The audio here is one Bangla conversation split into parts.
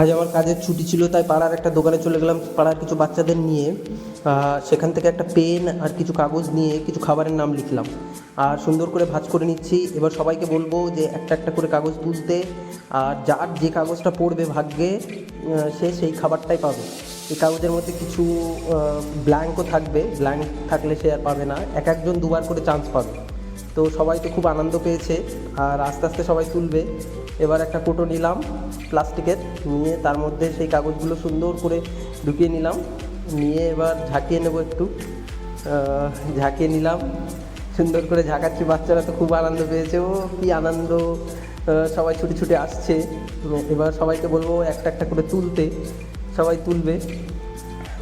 আজ আমার কাজের ছুটি ছিল, তাই পাড়ার একটা দোকানে চলে গেলাম পাড়ার কিছু বাচ্চাদের নিয়ে। সেখান থেকে একটা পেন আর কিছু কাগজ নিয়ে কিছু খাবারের নাম লিখলাম। আর সুন্দর করে ভাঁজ করে নিচ্ছি। এবার সবাইকে বলব যে একটা একটা করে কাগজ তুলতে, আর যার যে কাগজটা পড়বে ভাগ্যে সে সেই খাবারটাই পাবে। এই কাগজের মধ্যে কিছু ব্ল্যাঙ্কও থাকবে। ব্ল্যাঙ্ক থাকলে সে আর পাবে না। এক একজন দুবার করে চান্স পাবে। তো সবাই তো খুব আনন্দ পেয়েছে, আর আস্তে আস্তে সবাই তুলবে। এবার একটা কোটো নিলাম, প্লাস্টিকের, নিয়ে তার মধ্যে সেই কাগজগুলো সুন্দর করে ঢুকিয়ে নিলাম। নিয়ে এবার ঝাঁকিয়ে নেব একটু। ঝাঁকিয়ে নিলাম। সুন্দর করে ঝাঁকাচ্ছি, বাচ্চারা তো খুব আনন্দ পেয়েছে। ও, কি আনন্দ। সবাই ছুটে ছুটে আসছে। এবার সবাইকে বলব একটা একটা করে তুলতে। সবাই তুলবে।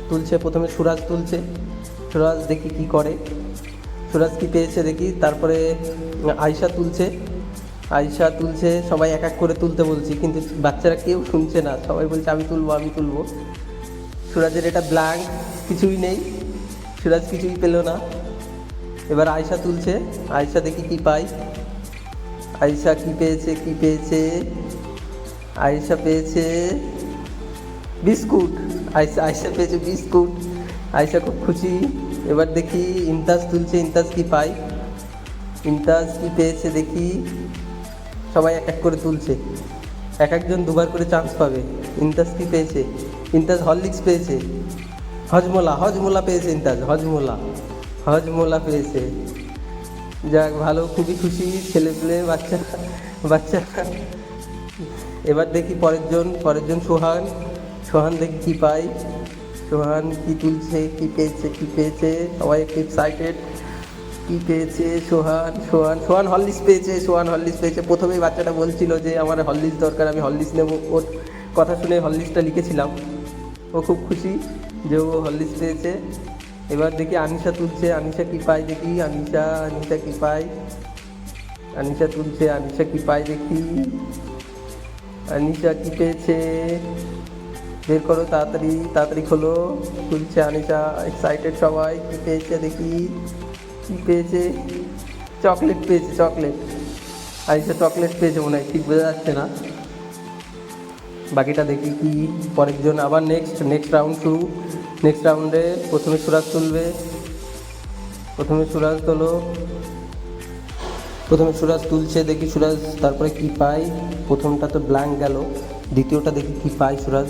তুলছে, প্রথমে সুরাজ তুলছে। সুরাজ দেখি কি করে। সুরাজ কি পেয়েছে দেখি, তারপরে আয়শা তুলছে। আয়শা তুলছে, সবাই এক এক করে তুলতে বলছি, কিন্তু বাচ্চারা কেউ শুনছে না। সবাই বলছে, আমি তুলবো আমি তুলবো। সুরাজের এটা ব্ল্যাঙ্ক কিছুই নেই। সুরাজ কিছুই পেল না। এবার আয়শা তুলছে। আয়শা দেখি কি পাই আয়শা কি পেয়েছে কি পেয়েছে? আয়শা পেয়েছে বিস্কুট। আয়সা আয়সা পেয়েছে বিস্কুট। আয়সা খুব খুশি। এবার দেখি ইমতাজ তুলছে, ইমতাজ কি পাই ইমতাজ কি পেয়েছে দেখি? সবাই এক এক করে তুলছে। এক একজন দুবার করে চান্স পাবে। ইমতাজ কি পেয়েছে? ইমতাজ হরলিক্স পেয়েছে। হজমোলা হজমোলা পেয়েছে ইমতাজ, হজমোলা। হজমোলা পেয়েছে। যাক, ভালো, খুবই খুশি ছেলে পেলে, বাচ্চা বাচ্চা। এবার দেখি পরের জন পরের জন সোহান। সোহান দেখি কী পাই সোহান, কি তুলছে, কি পেয়েছে কি পেয়েছে? সবাই একটু এক্সাইটেড কি পেয়েছে সোহান? সোহান সোহান হরলিক্স পেয়েছে, সোহান হরলিক্স পেয়েছে। প্রথমেই বাচ্চাটা বলছিল যে, আমার হরলিক্স দরকার, আমি হরলিক্স নেব। ওর কথা শুনে হরলিক্সটা লিখেছিলাম। ও খুব খুশি যে ও হরলিক্স পেয়েছে। এবার দেখি আনিশা তুলছে। আনিশা কি পায় দেখি? আনিশা আনিশা কি পায়? আনিশা তুলছে, আনিশা কি পায় দেখি? আনিশা কি পেয়েছে? বের করো তাড়াতাড়ি তাড়াতাড়ি খোলো। খুলছে আনিশা এক্সাইটেড সবাই। কি পেয়েছে দেখি, কি পেয়েছে? চকলেট পেয়েছে চকলেট আনিশা চকলেট পেয়েছে মনে হয়, ঠিক বোঝা যাচ্ছে না। বাকিটা দেখি কি পরের জন আবার নেক্সট নেক্সট রাউন্ড শুরু। নেক্সট রাউন্ডে প্রথমে সুরাজ তুলবে, প্রথমে সুরাজ তোলো। প্রথমে সুরাজ তুলছে, দেখি সুরাজ তারপরে কি পাই প্রথমটা তো ব্ল্যাঙ্ক গেল, দ্বিতীয়টা দেখি কি পাই সুরাজ।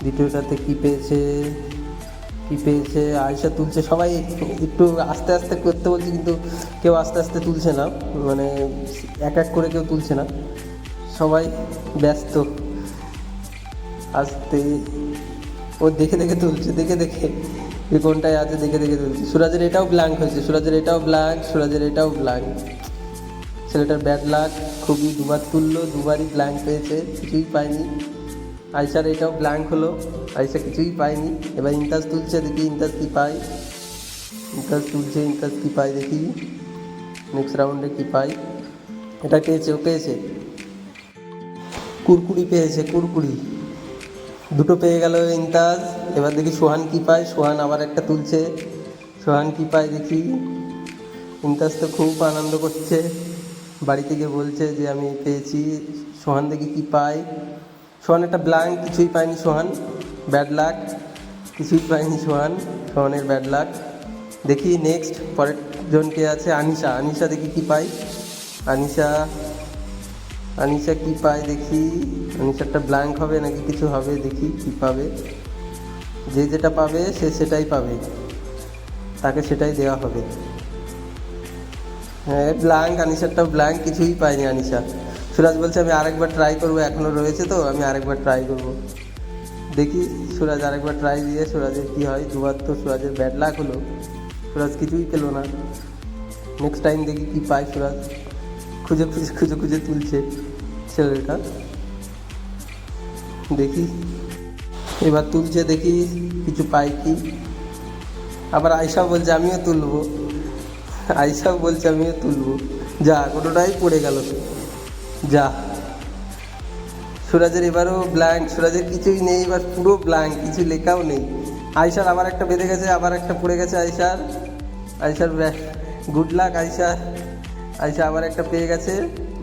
দ্বিতীয়টাতে কি পেয়েছে? কি পেয়েছে? আয়সা তুলছে। সবাই একটু আস্তে আস্তে করতে বলছে, কিন্তু কেউ আস্তে আস্তে তুলছে না। মানে এক এক করে কেউ তুলছে না। সবাই ব্যস্ত। আস্তে। ও দেখে দেখে তুলছে, দেখে দেখে। যে কোনটায় আছে, দেখে দেখে তুলছে। সুরাজের এটাও ব্ল্যাঙ্ক হয়েছে। সুরাজের এটাও ব্ল্যাঙ্ক সুরাজের এটাও ব্ল্যাঙ্ক ছেলেটার ব্যাড লাক খুবই দুবার তুললো, দুবারই ব্ল্যাঙ্ক পেয়েছে। কিছুই পায়নি। আয়সার এটাও ব্ল্যাঙ্ক হলো। আয়সা কিছুই পায়নি। এবার ইন্টাজ তুলছে, দেখি ইন্টাজ কী পায়। ইন্টাজ তুলছে ইন্টাজ কী পায় দেখি। নেক্সট রাউন্ডে কী পায়। এটা পেয়েছে, ও পেয়েছে। কুরকুরি পেয়েছে, কুরকুরি। দুটো পেয়ে গেল ইন্তাজ এবার দেখি সোহান কি পায়। সোহান আবার একটা তুলছে। সোহান কি পায় দেখি। ইন্তাজ তো খুব আনন্দ করছে। বাড়ি থেকে বলছে যে, আমি পেয়েছি। সোহান দেখি কি পায়। সোহান, একটা ব্ল্যাঙ্ক কিছুই পায়নি সোহান। ব্যাড লাক কিছুই পায়নি সোহান। সোহানের ব্যাড লাক দেখি নেক্সট পরের জনকে আছে? আনিশা। আনিশা দেখি কি পাই আনিশা আনিশা কি পায় দেখি? আনিশারটা ব্ল্যাঙ্ক হবে নাকি কিছু হবে? দেখি কি পাবে। যে যেটা পাবে, সে সেটাই পাবে। তাকে সেটাই দেওয়া হবে। হ্যাঁ ব্ল্যাঙ্ক আনিশারটা ব্ল্যাঙ্ক কিছুই পায়নি আনিশা। সুরাজ বলছে, আমি আরেকবার ট্রাই করব এখনও রয়েছে তো, আমি আরেকবার ট্রাই করব। দেখি সুরাজ আরেকবার ট্রাই দিয়ে, সুরাজের কী হয়, দুবার তো সুরাজের ব্যাড লাক হলো। সুরাজ কিছুই পেল না। নেক্সট টাইম দেখি কি পায় সুরাজ। খুঁজে খুঁজে খুঁজে খুঁজে তুলছে ছেলেটা। দেখি, এবার তুলছে, দেখি কিছু পাই কি। আবার আয়সাও বলছে, আমিও তুলবো। আয়সাও বলছে, আমিও তুলবো। যা, কোনোটাই পড়ে গেল। যা। সুরাজের এবারও ব্ল্যাঙ্ক সুরাজের কিছুই নেই, এবার পুরো ব্ল্যাঙ্ক কিছু লেখাও নেই। আয়সার আবার একটা বেঁধে গেছে, আবার একটা পড়ে গেছে আয়সার আয়সার গুড লাক আয়সার আয়সা আবার একটা পেয়ে গেছে।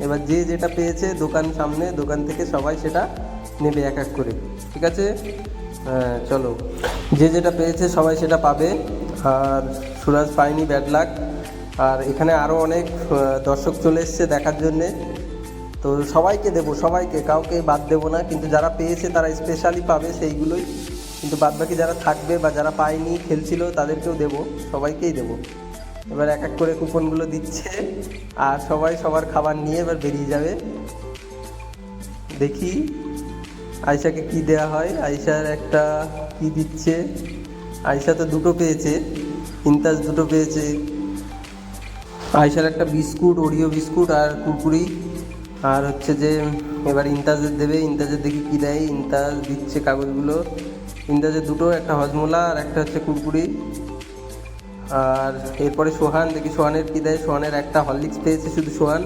এবার যে যেটা পেয়েছে দোকান সামনে, দোকান থেকে সবাই সেটা নেবে এক এক করে। ঠিক আছে? হ্যাঁ চলো। যে যেটা পেয়েছে সবাই সেটা পাবে। আর সুরাজ পায়নি ব্যাড লাক আর এখানে আরও অনেক দর্শক চলে এসছে দেখার জন্যে। তো সবাইকে দেবো, সবাইকে, কাউকে বাদ দেবো না, কিন্তু যারা পেয়েছে তারা স্পেশালি পাবে সেইগুলোই। কিন্তু বাদ বাকি যারা থাকবে বা যারা পায়নি, খেলছিল, তাদেরকেও দেবো, সবাইকেই দেবো। এবার এক এক করে কুপনগুলো দিচ্ছে, আর সবাই সবার খাবার নিয়ে এবার বেরিয়ে যাবে। দেখি আয়শাকে কি দেয়া হয়। আয়শার একটা কি দিচ্ছে? আয়শা তো দুটো পেয়েছে ইন্তাজ দুটো পেয়েছে। আয়শার একটা বিস্কুট, ওরিও বিস্কুট আর কুরকুরি। আর হচ্ছে যে, এবার ইন্তাজের দেবে, ইন্তাজের দেখি কী দেয়। ইন্তাজ দিচ্ছে কাগজগুলো। ইন্তাজের দুটো, একটা হজমোলা আর একটা হচ্ছে কুরকুরি। আর এরপরে সোহান, দেখি সোহানের কী দেয়। সোহানের একটা হরলিক্স পেয়েছে শুধু সোহান।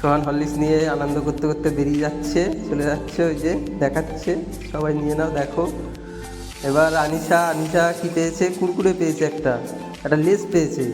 সোহান হরলিক্স নিয়ে আনন্দ করতে করতে বেরিয়ে যাচ্ছে, চলে যাচ্ছে ওই যে, দেখাচ্ছে। সবাই নিয়ে নাও, দেখো। এবার আনিশা আনিশা কি পেয়েছে? কুরকুরে পেয়েছে একটা একটা লেস পেয়েছে।